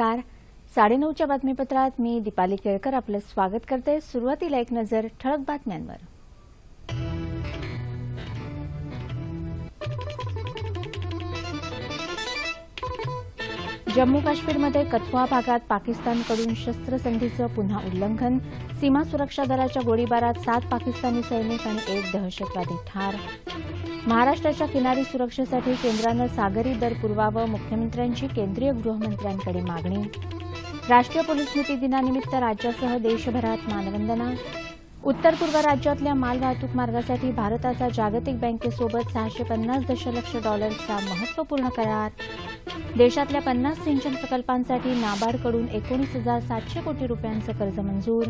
नमस्कार. साडेनऊच्या बातमीपत्रात मी दीपाली केळकर आपलं स्वागत करते. सुरुवातीला एक नजर ठळक बातम्यांवर. जम्मू काश्मीरमध्ये कथुआ भागात पाकिस्तानकडून शस्त्रसंधीचं पुन्हा उल्लंघन. सीमा सुरक्षा दलाच्या गोळीबारात सात पाकिस्तानी सैनिक आणि एक दहशतवादी ठार. महाराष्ट्राच्या किनारी सुरक्षेसाठी केंद्रानं सागरी दर पुरवावं मुख्यमंत्र्यांची केंद्रीय गृहमंत्र्यांकडे मागणी. राष्ट्रीय पोलीस स्मृती दिनानिमित्त राज्यासह देशभरात मानवंदना. उत्तर पूर्व राज्यातल्या मालवाहतूक मार्गासाठी भारताचा जागतिक बँकेसोबत सहाशे पन्नास दशलक्ष डॉलर्सचा महत्त्वपूर्ण करार. देशातल्या पन्नास सिंचन प्रकल्पांसाठी नाबार्डकडून एकोणीस हजार सातशे कोटी रुपयांचं कर्ज मंजूर.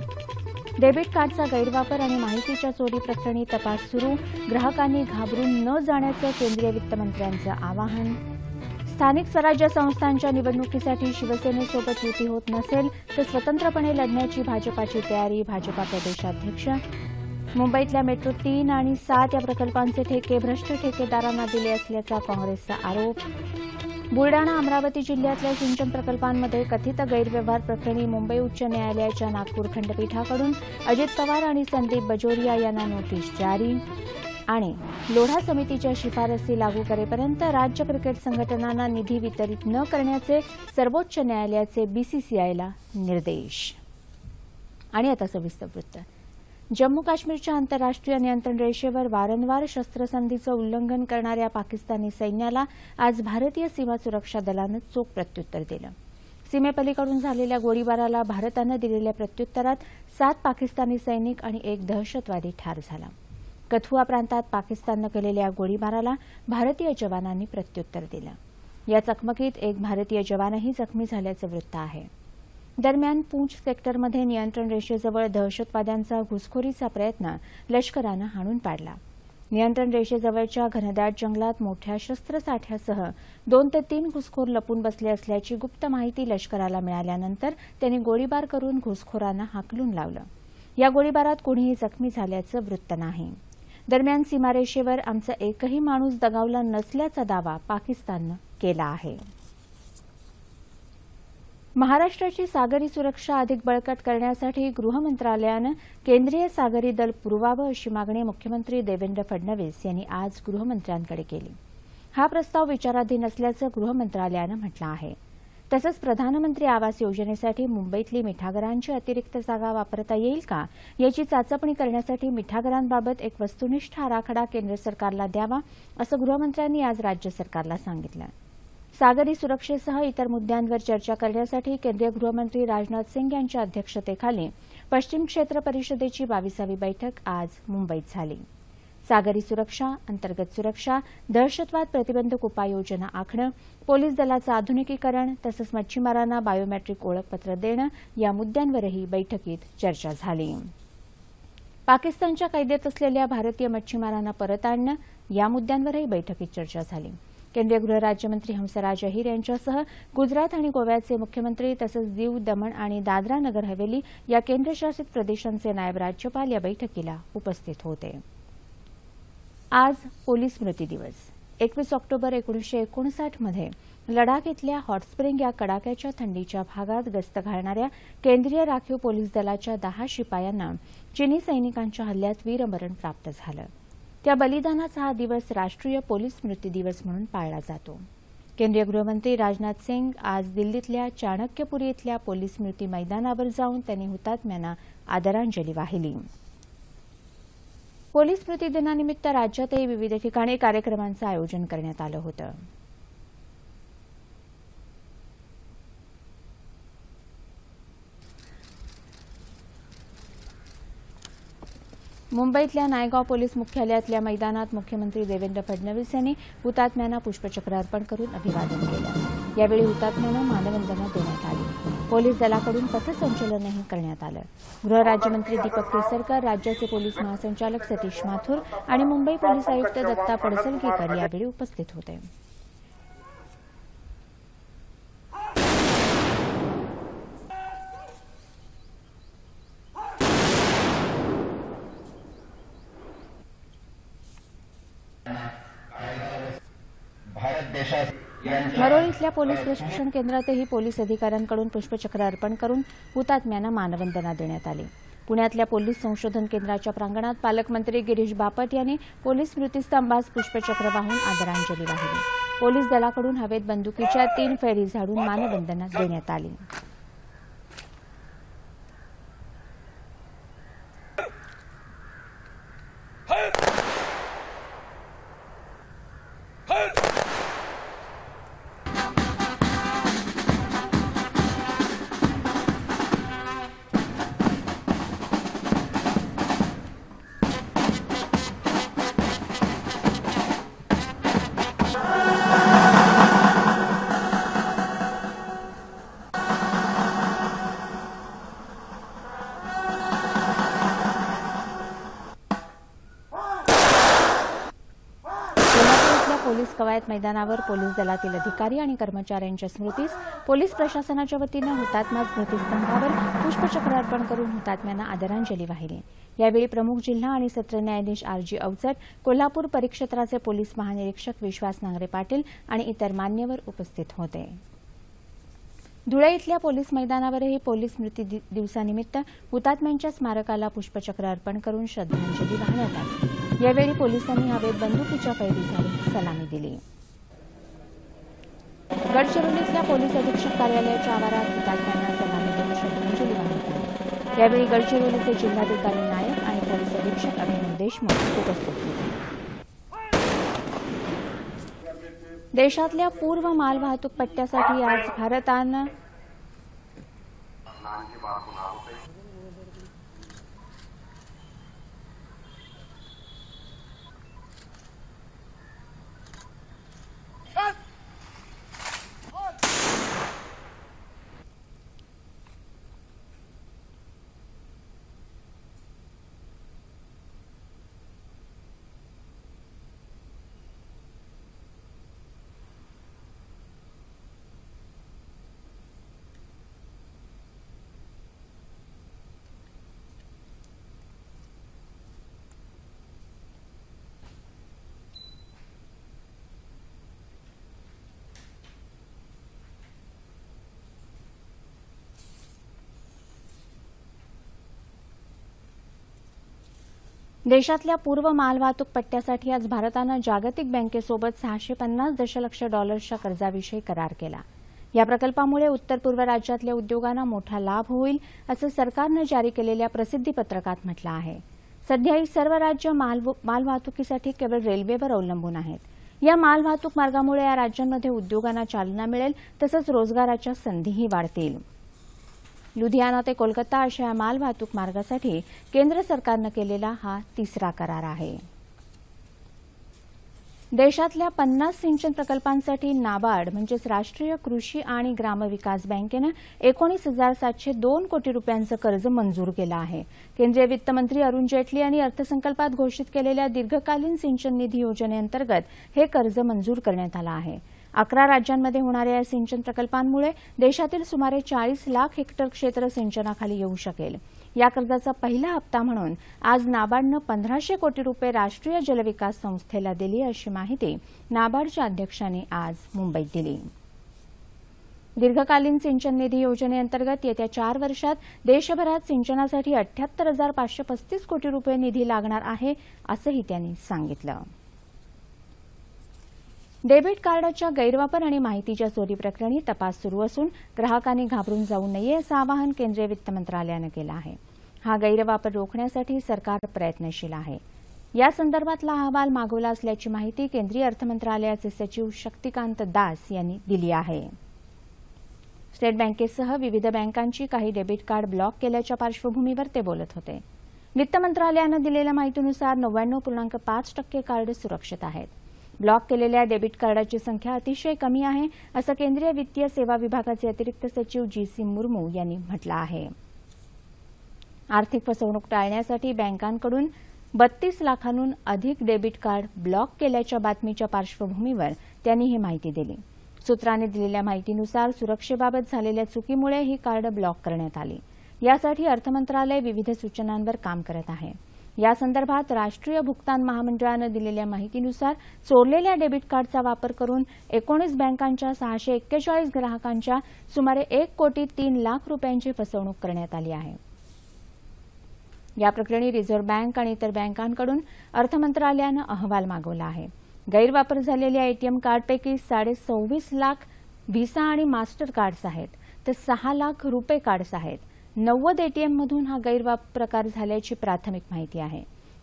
डेबिट कार्डचा गैरवापर आणि माहितीच्या चोरी प्रकरणी तपास सुरू. ग्राहकांनी घाबरून न जाण्याचं केंद्रीय वित्तमंत्र्यांचं आवाहन. स्थानिक स्वराज्य संस्थांच्या निवडणुकीसाठी शिवसेनेसोबत युती होत नसेल तर स्वतंत्रपणे लढण्याची भाजपाची तयारी भाजपा प्रदेशाध्यक्ष. मुंबईतल्या मेट्रो तीन आणि सात या प्रकल्पांचे ठेके भ्रष्ट ठेकेदारांना दिले असल्याचा काँग्रेसचा आरोप. बुलडाणा अमरावती जिल्ह्यातल्या सिंचन प्रकल्पांमध्ये कथित गैरव्यवहार प्रकरणी मुंबई उच्च न्यायालयाच्या नागपूर खंडपीठाकडून अजित पवार आणि संदीप बजोरिया यांना नोटीस जारी. आणि लोढा समितीच्या शिफारसी लागू करेपर्यंत राज्य क्रिकेट संघटनांना निधी वितरित न करण्याचे सर्वोच्च न्यायालयाचे बीसीसीआयला निर्देश. आणि आता सविस्तर वृत्त. जम्मू काश्मीरच्या आंतरराष्ट्रीय नियंत्रण रेषेवर वारंवार शस्त्रसंधीचं उल्लंघन करणाऱ्या पाकिस्तानी सैन्याला आज भारतीय सीमा सुरक्षा दलानं चोख प्रत्युत्तर दिलं. सीमेपलीकडून झालेल्या गोळीबाराला भारतानं दिलेल्या प्रत्युत्तरात सात पाकिस्तानी सैनिक आणि एक दहशतवादी ठार झाला. कथुआ प्रांतात पाकिस्ताननं केलेल्या गोळीबाराला भारतीय जवानांनी प्रत्युत्तर दिलं. या चकमकीत एक भारतीय जवानही जखमी झाल्याचं वृत्त आहे. दरम्यान पूंछ सेक्टरमध्ये नियंत्रण रेषेजवळ दहशतवाद्यांचा घुसखोरीचा प्रयत्न लष्करानं हाणून पाडला. नियंत्रण रेषेजवळच्या घनदाट जंगलात मोठ्या शस्त्रसाठ्यासह दोन ते तीन घुसखोर लपून बसले असल्याची गुप्त माहिती लष्कराला मिळाल्यानंतर त्यांनी गोळीबार करून घुसखोरांना हाकलून लावलं. या गोळीबारात कोणीही जखमी झाल्याचं वृत्त नाही. दरम्यान सीमारेषेवर आमचा एकही माणूस दगावला नसल्याचा दावा पाकिस्ताननं केला आहे. महाराष्ट्राची सागरी सुरक्षा अधिक बळकट करण्यासाठी गृह मंत्रालयानं केंद्रीय सागरी दल पुरवावं अशी मागणी मुख्यमंत्री देवेंद्र फडणवीस यांनी आज गृहमंत्र्यांकडे केली. हा प्रस्ताव विचाराधीन असल्याचं गृह मंत्रालयानं म्हटलं आहे. तसंच प्रधानमंत्री आवास योजनेसाठी मुंबईतली मिठागरांची अतिरिक्त जागा वापरता येईल का याची चाचपणी करण्यासाठी मिठागरांबाबत एक वस्तुनिष्ठ आराखडा केंद्र सरकारला द्यावा असं गृहमंत्र्यांनी आज राज्य सरकारला सांगितलं. सागरी सुरक्षेसह इतर मुद्द्यांवर चर्चा करण्यासाठी केंद्रीय गृहमंत्री राजनाथ सिंग यांच्या अध्यक्षतेखाली पश्चिम क्षेत्र परिषदेची बावीसावी बैठक आज मुंबईत झाली. सागरी सुरक्षा अंतर्गत सुरक्षा दहशतवाद प्रतिबंधक उपाययोजना आखणं पोलीस दलाचं आधुनिकीकरण तसंच मच्छीमारांना बायोमेट्रिक ओळखपत्र देणं या मुद्द्यांवरही बैठकीत चर्चा झाली. पाकिस्तानच्या कैदेत असलेल्या भारतीय मच्छीमारांना परत आणणं या मुद्द्यांवरही बैठकीत चर्चा झाली. केंद्रीय गृहराज्यमंत्री हंसराज अहिर यांच्यासह गुजरात आणि गोव्याचे मुख्यमंत्री तसंच दीव दमण आणि दादरा नगर हवेली या केंद्रशासित प्रदेशांचे नायब राज्यपाल या बैठकीला उपस्थित होते. आज पोलीस स्मृती दिवस. एकवीस ऑक्टोबर एकोणीसशे एकोणसाठमध्ये लडाख इथल्या हॉटस्प्रिंग या कडाक्याच्या थंडीच्या भागात गस्त घालणाऱ्या केंद्रीय राखीव पोलीस दलाच्या दहा शिपायांना चिनी सैनिकांच्या हल्ल्यात वीरमरण प्राप्त झालं. त्या बलिदानाचा हा दिवस राष्ट्रीय पोलीस स्मृती दिवस म्हणून पाळला जातो. केंद्रीय गृहमंत्री राजनाथ सिंग आज दिल्लीतल्या चाणक्यपुरी इथल्या पोलीस स्मृती मैदानावर जाऊन त्यांनी हुतात्म्यांना आदरांजली वाहिली. पोलीस स्मृती दिनानिमित्त राज्यातही विविध ठिकाणी कार्यक्रमांचं आयोजन करण्यात आलं होतं. मुंबईतल्या नायगाव पोलीस मुख्यालयातल्या मैदानात मुख्यमंत्री देवेंद्र फडणवीस यांनी हुतात्म्यांना पुष्पचक्र अर्पण करून अभिवादन केलं. यावेळी हुतात्म्यांना मानवंदना देण्यात आली. पोलीस दलाकडून पथसंचलनही करण्यात आलं. गृहराज्यमंत्री दीपक केसरकर राज्याचे पोलीस महासंचालक सतीश माथुर आणि मुंबई पोलीस आयुक्त दत्ता पडसलगीकर यावेळी उपस्थित होते भारत देशात मरोळ इथल्या पोलीस प्रशिक्षण केंद्रातही पोलीस अधिकाऱ्यांकडून पुष्पचक्र अर्पण करून हुतात्म्यांना मानवंदना देण्यात आली. पुण्यातल्या पोलीस संशोधन केंद्राच्या प्रांगणात पालकमंत्री गिरीश बापट यांनी पोलीस स्मृतीस्तंभास पुष्पचक्र वाहून आदरांजली वाहिली. पोलीस दलाकडून हवेत बंदुकीच्या तीन फेरी झाडून मानवंदना देण्यात आली. पोलीस कवायत मैदानावर पोलीस दलातील अधिकारी आणि कर्मचाऱ्यांच्या स्मृतीस पोलीस प्रशासनाच्या वतीनं हुतात्मा स्मृतीस्तंभावर पुष्पचक्र अर्पण करून हुतात्म्यांना आदरांजली वाहिली. यावेळी प्रमुख जिल्हा आणि सत्र न्यायाधीश आर जी अवचट कोल्हापूर परिक्षेत्राचे पोलीस महानिरीक्षक विश्वास नांगरे पाटील आणि इतर मान्यवर उपस्थित होते. धुळे इथल्या पोलीस मैदानावरही पोलीस स्मृती दिवसानिमित्त हुतात्म्यांच्या स्मारकाला पुष्पचक्र अर्पण करून श्रद्धांजली वाहण्यात आली. यावेळी पोलिसांनी हवेत बंदुकीच्या फैरीसाठी सलामी दिली. गडचिरोलीतल्या पोलीस अधीक्षक कार्यालयाच्या आवारात हुतात्म्यांना सलामी देऊन श्रद्धांजली वाहण्यात आली. यावेळी गडचिरोलीचे जिल्हाधिकारी नायक आणि पोलीस अधीक्षक अभिनव देशमुख उपस्थित होते. देशातल्या पूर्व मालवाहतूक पट्ट्यासाठी आज भारतानं देशातल्या पूर्व मालवाहतूक पट्ट्यासाठी आज भारतानं जागतिक बँकेसोबत सहाशे पन्नास दशलक्ष डॉलर्सच्या कर्जाविषयी करार केला. या प्रकल्पामुळे उत्तर पूर्व राज्यातल्या उद्योगांना मोठा लाभ होईल असं सरकारनं जारी केलेल्या प्रसिद्धी पत्रकात म्हटलं आहे. सध्या ही सर्व राज्य मालव- मालवाहतुकीसाठी केवळ रेल्वेवर अवलंबून आहेत. या मालवाहतूक मार्गामुळे या राज्यांमध्ये उद्योगांना चालना मिळेल तसंच रोजगाराच्या संधीही वाढतील. लुधियाना ते कोलकाता अशा या मालवाहतूक मार्गासाठी केंद्र सरकारनं केलेला हा तिसरा करार आहे. देशातल्या पन्नास सिंचन प्रकल्पांसाठी नाबार्ड म्हणजेच राष्ट्रीय कृषी आणि ग्रामविकास बँकेनं एकोणीस हजार सातशे दोन कोटी रुपयांचं कर्ज मंजूर केलं आहे. केंद्रीय वित्तमंत्री अरुण जेटली यांनी अर्थसंकल्पात घोषित केलेल्या दीर्घकालीन सिंचन निधी योजनेअंतर्गत हे कर्ज मंजूर करण्यात आलं आहे. अकरा राज्यांमध्ये होणाऱ्या या सिंचन प्रकल्पांमुळे देशातील सुमारे चाळीस लाख हेक्टर क्षेत्र सिंचनाखाली येऊ शकेल. या कर्जाचा पहिला हप्ता म्हणून आज नाबार्डनं पंधराशे कोटी रुपये राष्ट्रीय जलविकास संस्थेला दिली अशी माहिती नाबार्डच्या अध्यक्षांनी आज मुंबईत दिली. दीर्घकालीन सिंचन निधी योजनेअंतर्गत येत्या चार वर्षात देशभरात सिंचनासाठी अठ्याहत्तर हजार पाचशे पस्तीस कोटी रुपये निधी लागणार आहे असंही त्यांनी सांगितलं. डेबिट कार्डाच्या गैरवापर आणि माहितीच्या चोरी प्रकरणी तपास सुरू असून ग्राहकांनी घाबरून जाऊ नये असं आवाहन केंद्रीय वित्त मंत्रालयानं केलं आहे. हा गैरवापर रोखण्यासाठी सरकार प्रयत्नशील आहे. या संदर्भातला अहवाल मागवला असल्याची माहिती केंद्रीय अर्थ मंत्रालयाचे सचिव शक्तिकांत दास यांनी दिली आहे. स्टेट बँकेसह विविध बँकांची काही डेबिट कार्ड ब्लॉक केल्याच्या पार्श्वभूमीवर ते बोलत होते. वित्त मंत्रालयानं दिलेल्या माहितीनुसार नव्याण्णव पूर्णांक पाच टक्के कार्ड सुरक्षित आहेत. ब्लॉक केलेल्या डेबिट कार्डाची संख्या अतिशय कमी आहे असं केंद्रीय वित्तीय सेवा विभागाचे अतिरिक्त सचिव जी सी मुर्मू यांनी म्हटलं आहे. आर्थिक फसवणूक टाळण्यासाठी बँकांकडून बत्तीस लाखांहून अधिक डेबिट कार्ड ब्लॉक केल्याच्या बातमीच्या पार्श्वभूमीवर त्यांनी ही माहिती दिली. सूत्रांनी दिलेल्या माहितीनुसार सुरक्षेबाबत झालेल्या चुकीमुळे ही कार्ड ब्लॉक करण्यात आली. यासाठी अर्थमंत्रालय विविध सूचनांवर काम करत आहे. या संदर्भात राष्ट्रीय भुगतान महामंडळानं दिलेल्या माहितीनुसार चोरलेल्या डेबिट कार्डचा वापर करून एकोणीस बँकांच्या सहाशे एक्केचाळीस ग्राहकांच्या सुमारे एक कोटी तीन लाख रुपयांची फसवणूक करण्यात आली आहे. या प्रकरणी रिझर्व्ह बँक आणि इतर बँकांकडून अर्थ मंत्रालयानं अहवाल मागवला आहे. गैरवापर झालेल्या एटीएम कार्डपैकी साडे सव्वीस लाख व्हिसा आणि मास्टर कार्ड्स आहेत तर सहा लाख रुपे कार्ड्स आहेत. नव्वद एटीएममधून हा गैरप्रकार झाल्याची प्राथमिक माहिती आहे.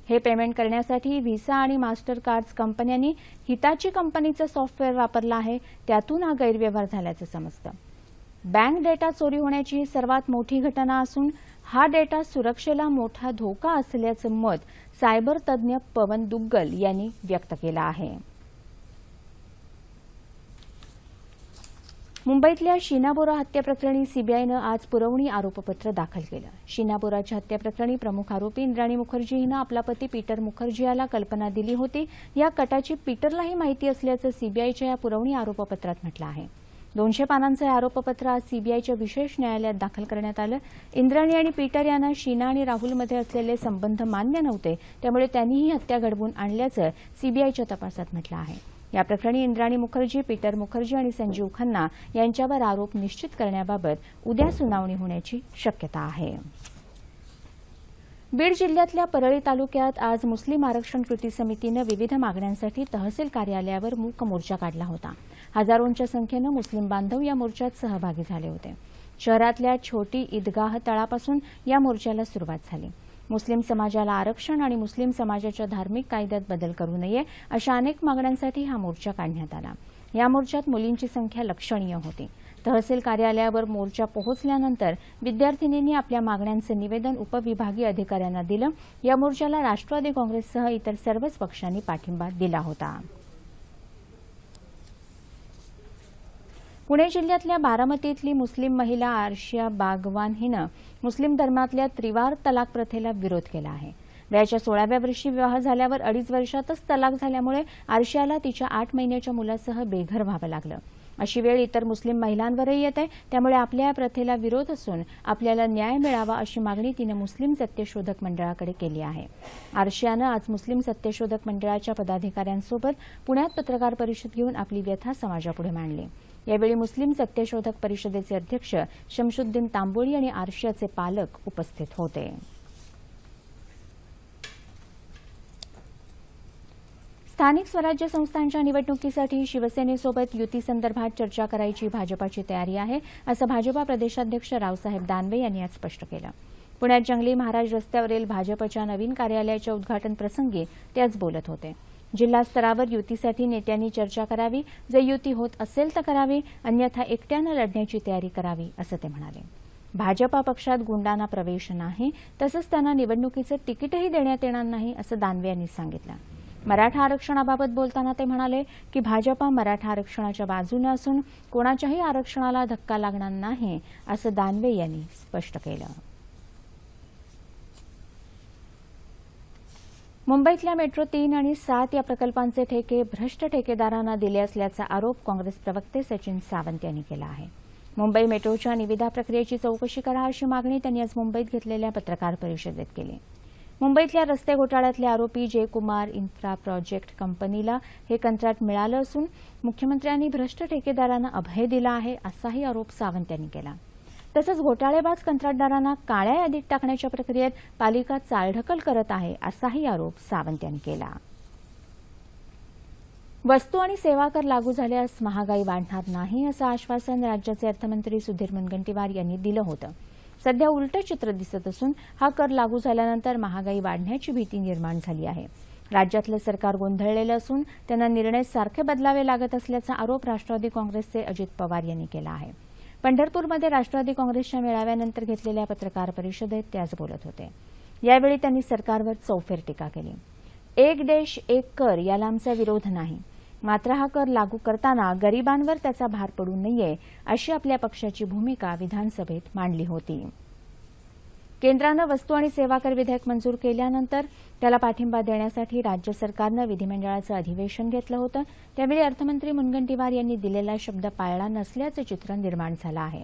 हे पेमेंट करण्यासाठी व्हिसा आणि मास्टर कार्ड कंपन्यांनी हिताची कंपनीचं सॉफ्टवेअर वापरलं आहे त्यातून हा गैरव्यवहार झाल्याचं समजतं. बँक डेटा चोरी होण्याची ही सर्वात मोठी घटना असून हा डेटा सुरक्षेला मोठा धोका असल्याचं मत सायबर तज्ज्ञ पवन दुग्गल यांनी व्यक्त केलं आहे. मुंबईतल्या शीना बोरा हत्येप्रकरणी सीबीआयनं आज पुरवणी आरोपपत्र दाखल केलं. शीना बोराच्या हत्येप्रकरणी प्रमुख आरोपी इंद्राणी मुखर्जी हिनं आपला पती पीटर मुखर्जी याला कल्पना दिली होती. या कटाची पीटरलाही माहिती असल्याचं सीबीआयच्या या पुरवणी आरोपपत्रात म्हटलं आहे. दोनशे पानांचं हे आरोपपत्र आज सीबीआयच्या विशेष न्यायालयात दाखल करण्यात आलं. इंद्राणी आणि पीटर यांना शीना आणि राहुलमध्ये असलेले संबंध मान्य नव्हते. त्यामुळे त्यांनीही हत्या घडवून आणल्याचं सीबीआयच्या तपासात म्हटलं आहे. या प्रकरणी इंद्राणी मुखर्जी पीटर मुखर्जी आणि संजीव खन्ना यांच्यावर आरोप निश्चित करण्याबाबत उद्या सुनावणी होण्याची शक्यता आहे. बीड जिल्ह्यातल्या परळी तालुक्यात आज मुस्लिम आरक्षण कृती समितीनं विविध मागण्यांसाठी तहसील कार्यालयावर मूक मोर्चा काढला होता. हजारोंच्या संख्येनं मुस्लिम बांधव या मोर्चात सहभागी झाले होते. शहरातल्या छोटी ईदगाह तळापासून या मोर्चाला सुरुवात झाली. मुस्लिम समाजाला आरक्षण आणि मुस्लिम समाजाच्या धार्मिक कायद्यात बदल करू नये अशा अनेक मागण्यांसाठी हा मोर्चा काढण्यात आला. या मोर्चात मुलींची संख्या लक्षणीय होती. तहसील कार्यालयावर मोर्चा पोहोचल्यानंतर विद्यार्थिनींनी आपल्या मागण्यांचं निवेदन उपविभागीय अधिकाऱ्यांना दिलं. या मोर्चाला राष्ट्रवादी काँग्रेससह इतर सर्वच पक्षांनी पाठिंबा दिला होता. पुणे जिल्ह्यातल्या बारामतीतली मुस्लिम महिला आर्शिया बागवान हिनं मुस्लिम धर्मातल्या त्रिवार तलाक प्रथेला विरोध केला आहे. वयाच्या सोळाव्या वर्षी विवाह झाल्यावर अडीच वर्षातच तलाक झाल्यामुळे आर्शियाला तिच्या आठ महिन्याच्या मुलासह बेघर व्हावं लागलं. अशी वेळ इतर मुस्लिम महिलांवरही येते त्यामुळे आपल्या या प्रथेला विरोध असून आपल्याला न्याय मिळावा अशी मागणी तिनं मुस्लिम सत्यशोधक मंडळाकडे केली आहे. आर्शियानं आज मुस्लिम सत्यशोधक मंडळाच्या पदाधिकाऱ्यांसोबत पुण्यात पत्रकार परिषद घेऊन आपली व्यथा समाजापुढे मांडली. यावेळी मुस्लिम सत्यशोधक परिषदेचे अध्यक्ष शमशुद्दीन तांबोळी आणि आर्शियाचे पालक उपस्थित होते. स्थानिक स्वराज्य संस्थांच्या निवडणुकीसाठी शिवसेनेसोबत युतीसंदर्भात चर्चा करायची भाजपाची तयारी आहे असं भाजपा प्रदेशाध्यक्ष रावसाहेब दानवे यांनी आज स्पष्ट केलं. पुण्यात जंगली महाराज रस्त्यावरील भाजपच्या नवीन कार्यालयाच्या उद्घाटन प्रसंगी ते आज बोलत होते. जिल्हास्तरावर युतीसाठी नेत्यांनी चर्चा करावी. जर युती होत असेल तर करावी. अन्यथा एकट्यानं लढण्याची तयारी करावी असं ते म्हणाले. भाजपा पक्षात गुंडांना प्रवेश नाही. तसंच त्यांना निवडणुकीचं तिकीटही देण्यात येणार नाही असं दानवे यांनी सांगितलं. मराठा आरक्षणाबाबत बोलताना ते म्हणाले की भाजपा मराठा आरक्षणाच्या बाजूनं असून कोणाच्याही आरक्षणाला धक्का लागणार नाही असं दानवे यांनी स्पष्ट केलं. मुंबईतल्या मेट्रो तीन आणि सात या प्रकल्पांचे ठेके भ्रष्ट ठेकेदारांना दिले असल्याचा आरोप काँग्रेस प्रवक्ते सचिन सावंत यांनी केला आहे. मुंबई मेट्रोच्या निविदा प्रक्रियेची चौकशी करा अशी मागणी त्यांनी आज मुंबईत घेतलेल्या पत्रकार परिषदेत केली. मुंबईतल्या रस्ते घोटाळ्यातले आरोपी जयकुमार इन्फ्रा प्रोजेक्ट कंपनीला हे कंत्राट मिळालं असून मुख्यमंत्र्यांनी भ्रष्ट ठेकेदारांना अभय दिला आहे असाही आरोप सावंत यांनी केला. तसंच घोटाळेबाज कंत्राटदारांना काळ्या यादीत टाकण्याच्या प्रक्रियेत पालिका चालढकल करत आहे असाही आरोप सावंत यांनी केला. वस्तू आणि सेवा कर लागू झाल्यास महागाई वाढणार नाही असं आश्वासन राज्याचे अर्थमंत्री सुधीर मुनगंटीवार यांनी दिलं होतं. सध्या उलटं चित्र दिसत असून हा कर लागू झाल्यानंतर महागाई वाढण्याची भीती निर्माण झाली आहे. राज्यातलं सरकार गोंधळलेलं असून त्यांना निर्णय सारखे बदलावे लागत असल्याचा आरोप राष्ट्रवादी काँग्रेसचे अजित पवार यांनी केला आहे. पंढरपूरमध्ये राष्ट्रवादी काँग्रेसच्या मेळाव्यानंतर घेतलेल्या पत्रकार परिषदेत ते आज बोलत होते. यावेळी त्यांनी सरकारवर चौफेर टीका केली. एक देश एक कर याला आमचा विरोध नाही. मात्र हा कर लागू करताना गरिबांवर त्याचा भार पडू नये अशी आपल्या पक्षाची भूमिका विधानसभेत मांडली होती. केंद्रानं वस्तू आणि सेवा कर विधेयक मंजूर केल्यानंतर त्याला पाठिंबा देण्यासाठी राज्य सरकारनं विधिमंडळाचं अधिवेशन घेतलं होतं. त्यावेळी अर्थमंत्री मुनगंटीवार यांनी दिलेला शब्द पाळला नसल्याचं चित्र निर्माण झालं आहे.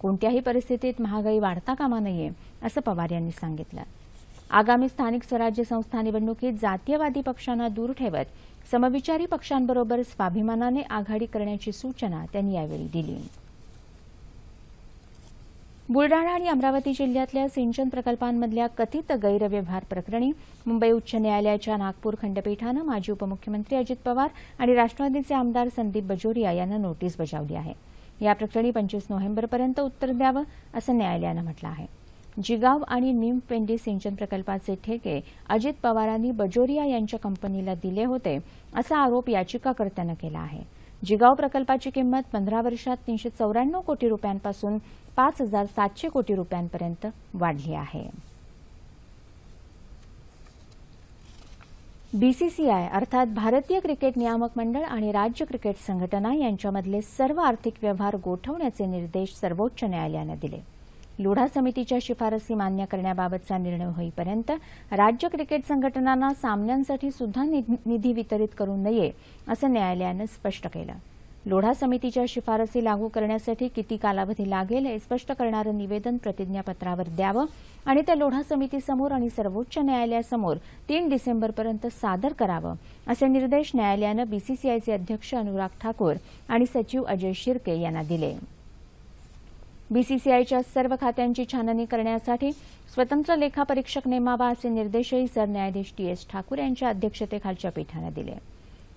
कोणत्याही परिस्थितीत महागाई वाढता कामा नये असं पवार यांनी सांगितलं. आगामी स्थानिक स्वराज्य संस्था निवडणुकीत जातीयवादी पक्षांना दूर ठेवत समविचारी पक्षांबरोबर स्वाभिमानाने आघाडी करण्याची सूचना त्यांनी यावेळी दिली. बुलडाणा आणि अमरावती जिल्ह्यातल्या सिंचन प्रकल्पांमधल्या कथित गैरव्यवहार प्रकरणी मुंबई उच्च न्यायालयाच्या नागपूर खंडपीठानं माजी उपमुख्यमंत्री अजित पवार आणि राष्ट्रवादीचे आमदार संदीप बजोरिया यांना नोटीस बजावली आहे. या प्रकरणी पंचवीस नोव्हेंबरपर्यंत उत्तर द्यावं असं न्यायालयानं म्हटलं आहे. जिगाव आणि निमपेंडी सिंचन प्रकल्पाचे ठेके अजित पवारांनी बजोरिया यांच्या कंपनीला दिले होते असा आरोप याचिकाकर्त्यानं केला आहे. जिगाव प्रकल्पाची किंमत पंधरा वर्षात तीनशे चौऱ्याण्णव कोटी रुपयांपासून पाच हजार सातशे कोटी रुपयांपर्यंत वाढली आहे. बीसीसीआय अर्थात भारतीय क्रिकेट नियामक मंडळ आणि राज्य क्रिकेट संघटना यांच्यामधले सर्व आर्थिक व्यवहार गोठवण्याचे निर्देश सर्वोच्च न्यायालयानं दिले. लोढा समितीच्या शिफारसी मान्य करण्याबाबतचा निर्णय होईपर्यंत राज्य क्रिकेट संघटनांना सामन्यांसाठी सुद्धा निधी वितरित करू नये असं न्यायालयानं स्पष्ट केलं. लोढा समितीच्या शिफारसी लागू करण्यासाठी किती कालावधी लागेल हे स्पष्ट करणारं निवेदन प्रतिज्ञापत्रावर द्यावं आणि ते लोढा समितीसमोर आणि सर्वोच्च न्यायालयासमोर तीन डिसेंबरपर्यंत सादर करावं असे निर्देश न्यायालयानं बीसीसीआयचे अध्यक्ष अनुराग ठाकूर आणि सचिव अजय शिर्के यांना दिले. बीसीसीआयच्या सर्व खात्यांची छाननी करण्यासाठी स्वतंत्र लेखापरीक्षक नेमावा असे निर्देशही सरन्यायाधीश टी एस ठाकूर यांच्या अध्यक्षतेखालच्या पीठानं दिले.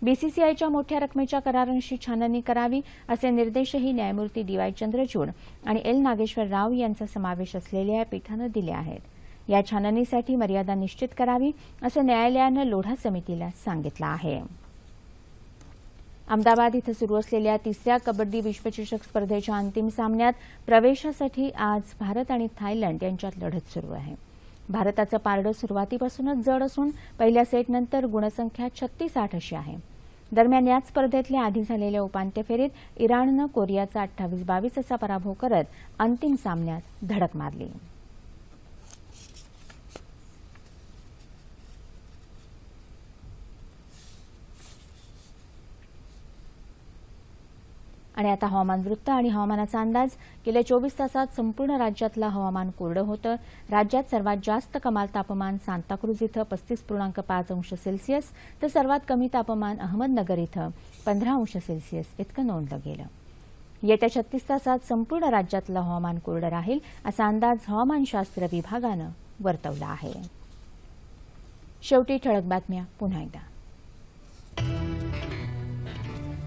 बीसीसीआयच्या मोठ्या रकमेच्या करारांशी छाननी करावी असे निर्देशही न्यायमूर्ती डी वाय चंद्रचूड आणि एल नागेश्वर राव यांचा समावेश असलेल्या या पीठानं दिले आहेत. या छाननीसाठी मर्यादा निश्चित करावी असं न्यायालयानं लोढा समितीला सांगितलं आहे. अहमदाबाद इथं सुरू असलेल्या तिसऱ्या कबड्डी विश्वचषक स्पर्धेच्या अंतिम सामन्यात प्रवेशासाठी आज भारत आणि थायलंड यांच्यात लढत सुरू आहे. भारताचं पारडं सुरुवातीपासूनच जड असून पहिल्या सेटनंतर गुणसंख्या छत्तीस आठ अशी आहे. दरम्यान याच स्पर्धेतल्या आधी झालेल्या उपांत्य फेरीत इराणनं कोरियाचा अठ्ठावीस बावीस असा पराभव करत अंतिम सामन्यात धडक मारली. आणि आता हवामान वृत्त आणि हवामानाचा अंदाज. गेल्या चोवीस तासात संपूर्ण राज्यातलं हवामान कोरडं होतं. राज्यात सर्वात जास्त कमाल तापमान सांताक्रूज इथं पस्तीस पूर्णांक पाच अंश सेल्सिअस तर सर्वात कमी तापमान अहमदनगर इथं पंधरा अंश सेल्सिअस. इतकं नोंदलं गेलं. येत्या छत्तीस तासात संपूर्ण राज्यातलं हवामान कोरडं राहील असा अंदाज हवामानशास्त्र विभागानं वर्तवला आहे. शेवटी ठळक बातम्या पुन्हा एकदा.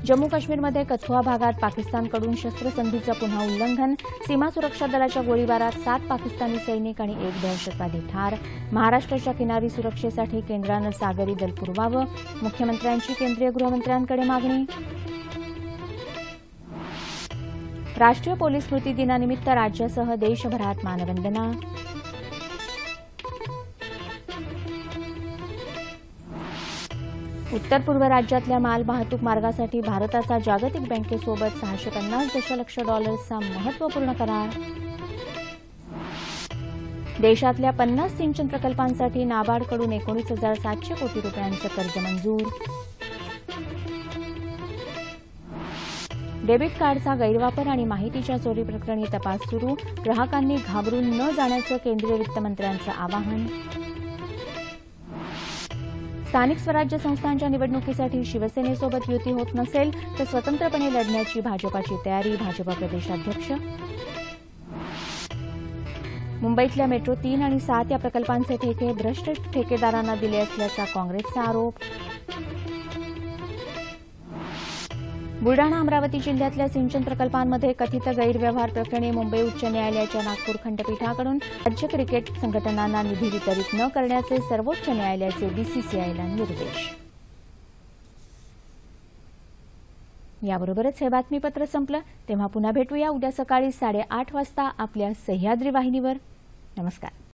जम्मू काश्मीरमध्ये कथुआ भागात पाकिस्तानकडून शस्त्रसंधीचं पुन्हा उल्लंघन. सीमा सुरक्षा दलाच्या गोळीबारात सात पाकिस्तानी सैनिक आणि एक दहशतवादी ठार. महाराष्ट्राच्या किनारी सुरक्षेसाठी केंद्रानं सागरी दल पुरवावं. मुख्यमंत्र्यांची केंद्रीय गृहमंत्र्यांकडे मागणी. राष्ट्रीय पोलीस स्मृती दिनानिमित्त राज्यासह देशभरात मानवंदना. उत्तर पूर्व राज्यातल्या माल वाहतूक मार्गासाठी भारताचा जागतिक बँकेसोबत सहाशे पन्नास दशलक्ष डॉलर्सचा महत्त्वपूर्ण करार. देशातल्या पन्नास सिंचन प्रकल्पांसाठी नाबार्डकडून एकोणीस हजार सातशे कोटी रुपयांचं कर्ज मंजूर. डेबिट कार्डचा गैरवापर आणि माहितीच्या चोरी प्रकरणी तपास सुरू. ग्राहकांनी घाबरून न जाण्याचं केंद्रीय वित्तमंत्र्यांचं आवाहन. स्थानिक स्वराज्य संस्थांच्या निवडणुकीसाठी शिवसेनेसोबत युती होत नसेल तर स्वतंत्रपणे लढण्याची भाजपाची तयारी भाजपा प्रदेशाध्यक्ष. मुंबईतल्या मेट्रो तीन आणि सात या प्रकल्पांचे ठेके भ्रष्ट ठेकेदारांना दिले असल्याचा काँग्रेसचा आरोप. बुलडाणा अमरावती जिल्ह्यातल्या सिंचन प्रकल्पांमध्ये कथित गैरव्यवहार प्रकरणी मुंबई उच्च न्यायालयाच्या नागपूर खंडपीठाकडून राज्य क्रिकेट संघटनांना निधी वितरित न करण्याचे सर्वोच्च न्यायालयाचे बीसीसीआयला निर्देश. याबरोबरच हे बातमीपत्र संपलं. तेव्हा पुन्हा भेटूया उद्या सकाळी साडेआठ वाजता आपल्या सह्याद्री वाहिनीवर. नमस्कार.